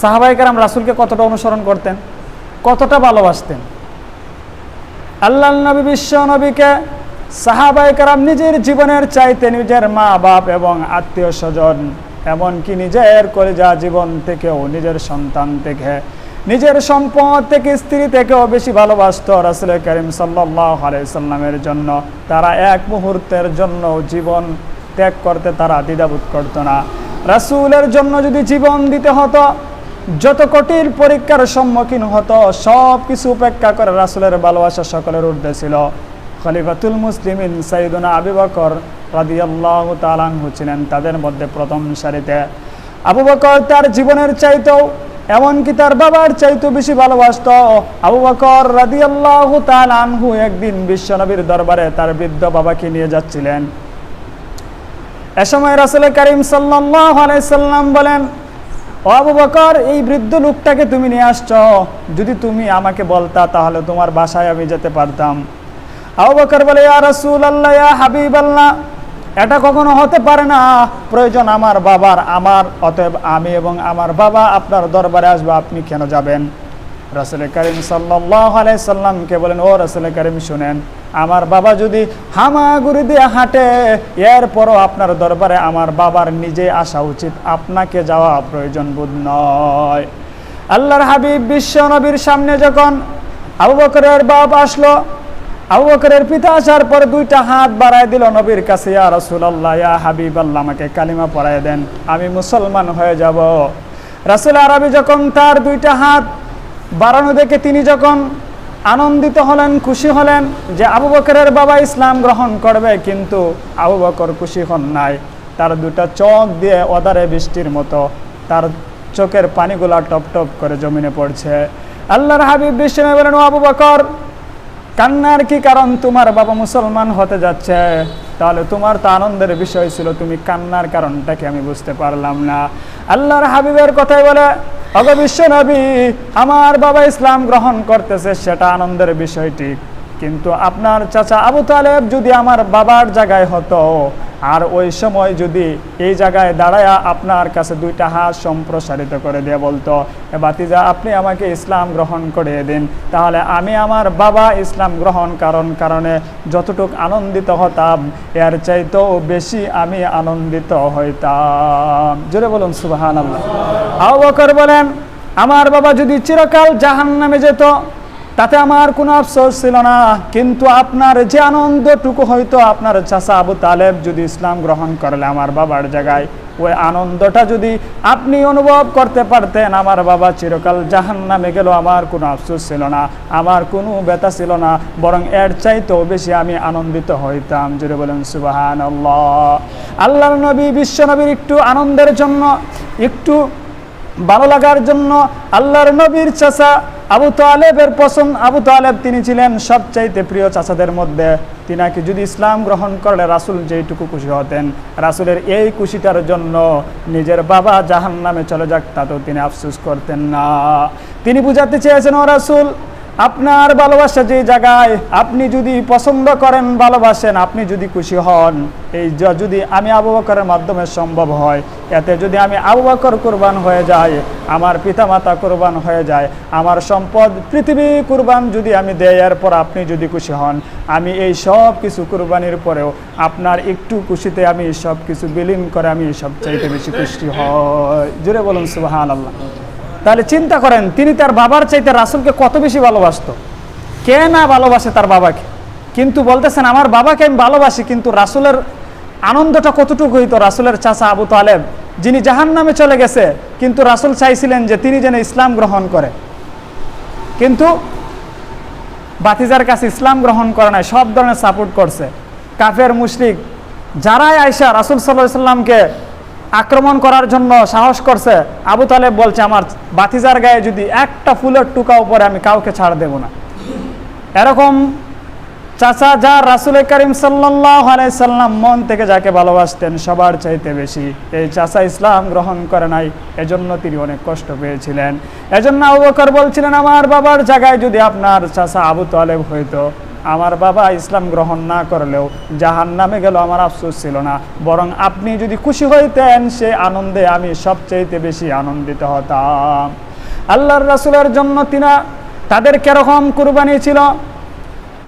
সাহাবাইকারাম রাসুলকে কতটা অনুসরণ করতেন? কতটা ভালোবাসতেন? আল্লাহ নবী, বিশ্ব নবীকে সাহাবাইকারাম নিজের জীবনের চাইতে নিজের মা বাপ এবং আত্মীয় স্বজন এমনকি নিজের কলেজা জীবন থেকেও, নিজের সন্তান থেকে, নিজের সম্পদ থেকে, স্ত্রী থেকেও বেশি ভালোবাসত রাসুল করিম সাল্লাহ আলাইসাল্লামের জন্য। তারা এক মুহূর্তের জন্য জীবন ত্যাগ করতে তারা দ্বিধাবোধ করতো না। রাসুলের জন্য যদি জীবন দিতে হতো যত কঠিন পরীক্ষার সম্মুখীন হতো, সব কিছু উপেক্ষা করে রাসুলের ভালোবাসা সকলের ঊর্ধ্বে ছিল। খলিফাতুল মুসলিমিন সাইদুনা আবু বকর রাদিয়াল্লাহু তাআলাহু ছিলেন তাদের মধ্যে প্রথম সারিতে। আবু বকর তার জীবনের চাইতেও, এমনকি তার বাবার চাইতেও বেশি ভালোবাসত। আবু বকর রাদিয়াল্লাহু তাআলাহু একদিন বিশ্বনবীর দরবারে তার বৃদ্ধ বাবাকে নিয়ে যাচ্ছিলেন। এ সময় রাসুল করিম সাল্লাল্লাহু আলাইহি সাল্লাম বলেন আবু বকর, এই বৃদ্ধ লোকটাকে তুমি নিয়ে আসছ। যদি তুমি আমাকে বলতা, তাহলে তোমার বাসায় আমি যেতে পারতাম। আবু বকর বলে, ইয়া রাসূলুল্লাহ হাবিব আল্লাহ এটা কখনো হতে পারে না। প্রয়োজন আমার বাবার, আমার, অতএব আমি এবং আমার বাবা আপনার দরবারে আসব। আপনি কেন যাবেন? রাসুল করিম সাল্লাহ সাল্লামকে বলেন, ও রাসুল করিম, শুনেন, আমার বাবা যদি হামাগুড়ি দিয়ে হাঁটে, এরপরও আপনার দরবারে আমার বাবার নিজে আসা উচিত, আপনাকে যাওয়া প্রয়োজন বোধ নয়। আল্লাহর হাবিব বিশ্ব নবীর সামনে যখন আবু বকরের বাপ আসলো, আবু বকরের পিতা আসার পর দুইটা হাত বাড়ায় দিল নবীর কাছে, ইয়া রাসূলুল্লাহ, ইয়া হাবিব, আল্লাহ আমাকে কালিমা পড়ায় দেন, আমি মুসলমান হয়ে যাব। রাসুল আরবি যখন তার দুইটা হাত বাড়ানো দেখে তিনি যখন আনন্দিত হলেন, খুশি হলেন যে আবু বকরের বাবা ইসলাম গ্রহণ করবে, কিন্তু আবু বকর খুশি হন নাই। তার দুটা চোখ দিয়ে ওদারে বৃষ্টির মতো, তার চোখের পানিগুলা টপ টপ করে জমিনে পড়ছে। আল্লাহর হাবিব বিশ্ব বলেন আবু বকর, কান্নার কি কারণ তোমার বাবা মুসলমান হতে যাচ্ছে? তাহলে তোমার তো আনন্দের বিষয় ছিল, তুমি কান্নার কারণটাকে আমি বুঝতে পারলাম না? আল্লাহর হাবিবের কথাই বলে অগ বিশ্ব নবী, আমার বাবা ইসলাম গ্রহণ করতেছে সেটা আনন্দের বিষয়টি। কিন্তু আপনার চাচা আবু তালেব যদি আমার বাবার জায়গায় হতো আর ওই সময় যদি এই জায়গায় দাঁড়ায়া আপনার কাছে দুইটা হাত সম্প্রসারিত করে দিয়ে বলতো বাতিজা, আপনি আমাকে ইসলাম গ্রহণ করিয়ে দিন। তাহলে আমি আমার বাবা ইসলাম গ্রহণ কারণ কারণে যতটুক আনন্দিত হতাম, এর চাইতেও বেশি আমি আনন্দিত হইতাম। জোরে বলুন সুবাহান আল্লাহ আবু বকর বলেন, আমার বাবা যদি চিরকাল জাহান নামে যেত তাতে আমার কোনো আফসোস ছিল না, কিন্তু আপনার যে আনন্দটুকু হয়তো আপনার চাষা আবু তালেব যদি ইসলাম গ্রহণ করলে আমার বাবার জায়গায়, ওই আনন্দটা যদি আপনি অনুভব করতে পারতেন, আমার বাবা চিরকাল জাহান নামে গেল, আমার কোনো আফসোস ছিল না, আমার কোনো ব্যথা ছিল না, বরং এর চাইতেও বেশি আমি আনন্দিত হইতাম। জুড়ে বলেন সুবাহান আল্লাহ আল্লাহর নবী বিশ্ব নবীর একটু আনন্দের জন্য, একটু ভালো লাগার জন্য আল্লাহর নবীর চাচা আবু তালেবের পছন্দ আবু তালেব তিনি ছিলেন সবচাইতে প্রিয় চাষাদের মধ্যে। তিনাকে যদি ইসলাম গ্রহণ করলে রাসুল যেইটুকু খুশি হতেন, রাসুলের এই খুশিটার জন্য নিজের বাবা জাহান নামে চলে যাক তাতেও তিনি আফসুস করতেন না। তিনি বুঝাতে চেয়েছেন, ও রাসুল আপনার ভালোবাসা যে জায়গায় আপনি যদি পছন্দ করেন, ভালোবাসেন, আপনি যদি খুশি হন, এই যদি আমি আবু মাধ্যমে সম্ভব হয়, এতে যদি আমি আবু কোরবান হয়ে যাই, আমার পিতামাতা কোরবান হয়ে যায়, আমার সম্পদ পৃথিবী কোরবান যদি আমি দেয় এরপর আপনি যদি খুশি হন, আমি এই সব কিছু কোরবানির পরেও আপনার একটু খুশিতে আমি সব কিছু বিলীন করে আমি সবচাইতে বেশি খুশি হয় জুড়ে বলুন সুবাহান আল্লাহ তাহলে চিন্তা করেন, তিনি তার বাবার চাইতে রাসুলকে কত বেশি ভালোবাসতো? কে না ভালোবাসে তার বাবাকে? কিন্তু বলতেছেন, আমার বাবাকে আমি ভালোবাসি, কিন্তু রাসুলের আনন্দটা কতটুকু হইতো? রাসুলের চাচা আবু তালেব, যিনি জাহান নামে চলে গেছে, কিন্তু রাসুল চাইছিলেন যে তিনি যেন ইসলাম গ্রহণ করে। কিন্তু বাতিজার কাছে ইসলাম গ্রহণ করে নাই, সব ধরনের সাপোর্ট করছে। কাফের, মুশরিক, যারাই আয়সা রাসুল সাল্লাহ সাল্লামকে আক্রমণ করার জন্য সাহস করছে। আবু তালেব বলছে, আমার বাতিজার গায়ে যদি একটা ফুলের টুকা উপরে আমি কাউকে ছাড় দেব না। এরকম চাচা যা রাসুল করিম সাল্লাহ সাল্লাম মন থেকে যাকে ভালোবাসতেন, সবার চাইতে বেশি এই চাচা ইসলাম গ্রহণ করে নাই। এজন্য তিনি অনেক কষ্ট পেয়েছিলেন। এজন্য আবু বকর বলছিলেন, আমার বাবার জায়গায় যদি আপনার চাচা আবু তালেব হইতো আমার বাবা ইসলাম গ্রহণ না করলেও জাহান নামে গেল আমার আফসোস ছিল না। বরং আপনি যদি খুশি হইতেন, সে আনন্দে আমি সবচেয়েতে বেশি আনন্দিত হতাম। আল্লাহর রাসুলের জন্য তিনা তাদের কেরকম কুরবানি ছিল।